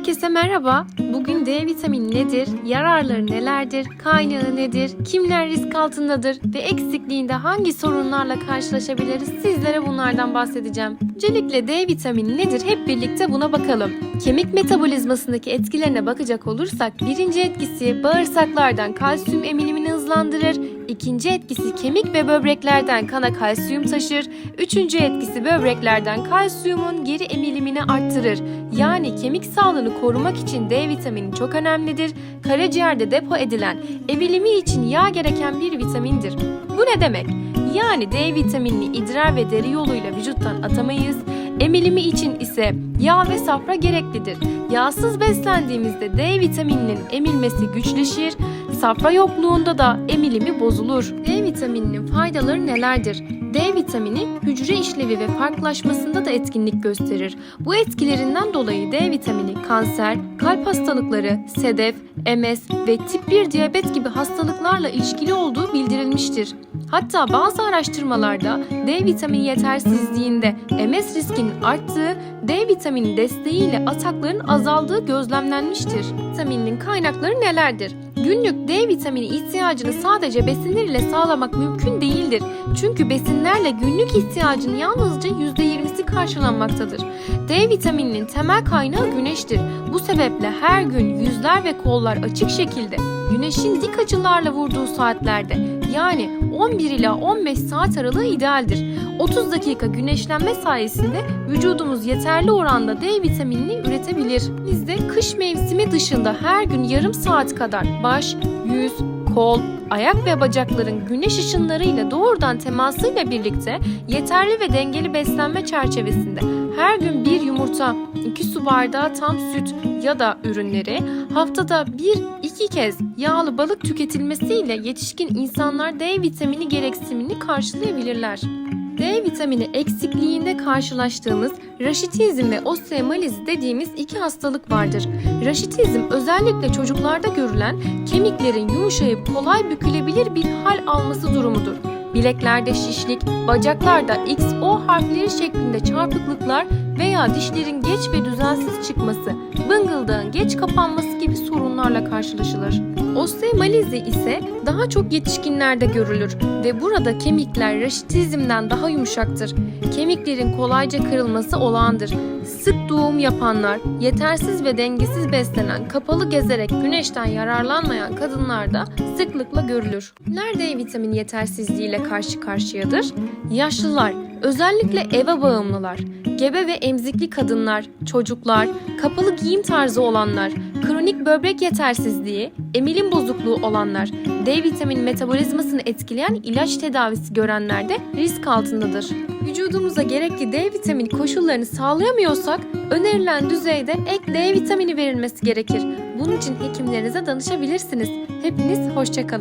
Herkese merhaba. Bugün D vitamini nedir, yararları nelerdir, kaynağı nedir, kimler risk altındadır ve eksikliğinde hangi sorunlarla karşılaşabiliriz sizlere bunlardan bahsedeceğim. Öncelikle D vitamini nedir hep birlikte buna bakalım. Kemik metabolizmasındaki etkilerine bakacak olursak birinci etkisi bağırsaklardan kalsiyum emilimini hızlandırır, ikinci etkisi kemik ve böbreklerden kana kalsiyum taşır, üçüncü etkisi böbreklerden kalsiyumun geri emilimini arttırır. Yani kemik sağlığını korumak için D vitamini çok önemlidir. Karaciğerde depo edilen emilimi için yağ gereken bir vitamindir. Bu ne demek? Yani D vitaminini idrar ve deri yoluyla vücuttan atamayız. Emilimi için ise yağ ve safra gereklidir. Yağsız beslendiğimizde D vitamininin emilmesi güçleşir. Safra yokluğunda da emilimi bozulur. D vitamininin faydaları nelerdir? D vitamini hücre işlevi ve farklılaşmasında da etkinlik gösterir. Bu etkilerinden dolayı D vitamini kanser, kalp hastalıkları, sedef, MS ve tip 1 diyabet gibi hastalıklarla ilişkili olduğu bildirilmiştir. Hatta bazı araştırmalarda D vitamini yetersizliğinde MS riskinin arttığı, D vitamini desteğiyle atakların azaldığı gözlemlenmiştir. Vitaminin kaynakları nelerdir? Günlük D vitamini ihtiyacını sadece besinler ile sağlamak mümkün değildir. Çünkü besinlerle günlük ihtiyacın yalnızca %20'si karşılanmaktadır. D vitamininin temel kaynağı güneştir. Bu sebeple her gün yüzler ve kollar açık şekilde güneşin dik açılarla vurduğu saatlerde yani 11 ila 15 saat aralığı idealdir. 30 dakika güneşlenme sayesinde vücudumuz yeterli oranda D vitaminini üretebilir. Biz de kış mevsimi dışında her gün yarım saat kadar baş, yüz, kol, ayak ve bacakların güneş ışınlarıyla doğrudan temasıyla birlikte yeterli ve dengeli beslenme çerçevesinde her gün bir yumurta, 2 su bardağı tam süt ya da ürünleri, haftada 1-2 kez yağlı balık tüketilmesiyle yetişkin insanlar D vitamini gereksinimini karşılayabilirler. D vitamini eksikliğinde karşılaştığımız raşitizm ve osteomaliz dediğimiz iki hastalık vardır. Raşitizm özellikle çocuklarda görülen kemiklerin yumuşayıp kolay bükülebilir bir hal alması durumudur. Bileklerde şişlik, bacaklarda XO harfleri şeklinde çarpıklıklar veya dişlerin geç ve düzensiz çıkması, bıngıldağın geç kapanması gibi sorunlarla karşılaşılır. Osteomalizi ise daha çok yetişkinlerde görülür ve burada kemikler raşitizmden daha yumuşaktır. Kemiklerin kolayca kırılması olağandır. Sık doğum yapanlar, yetersiz ve dengesiz beslenen, kapalı gezerek güneşten yararlanmayan kadınlarda sıklıkla görülür. Nerede vitamin yetersizliğiyle karşı karşıyadır? Yaşlılar, özellikle eve bağımlılar, gebe ve emzikli kadınlar, çocuklar, kapalı giyim tarzı olanlar, kronik böbrek yetersizliği, emilim bozukluğu olanlar, D vitamini metabolizmasını etkileyen ilaç tedavisi görenler de risk altındadır. Vücudumuza gerekli D vitamini koşullarını sağlayamıyorsak önerilen düzeyde ek D vitamini verilmesi gerekir. Bunun için hekimlerinize danışabilirsiniz. Hepiniz hoşçakalın.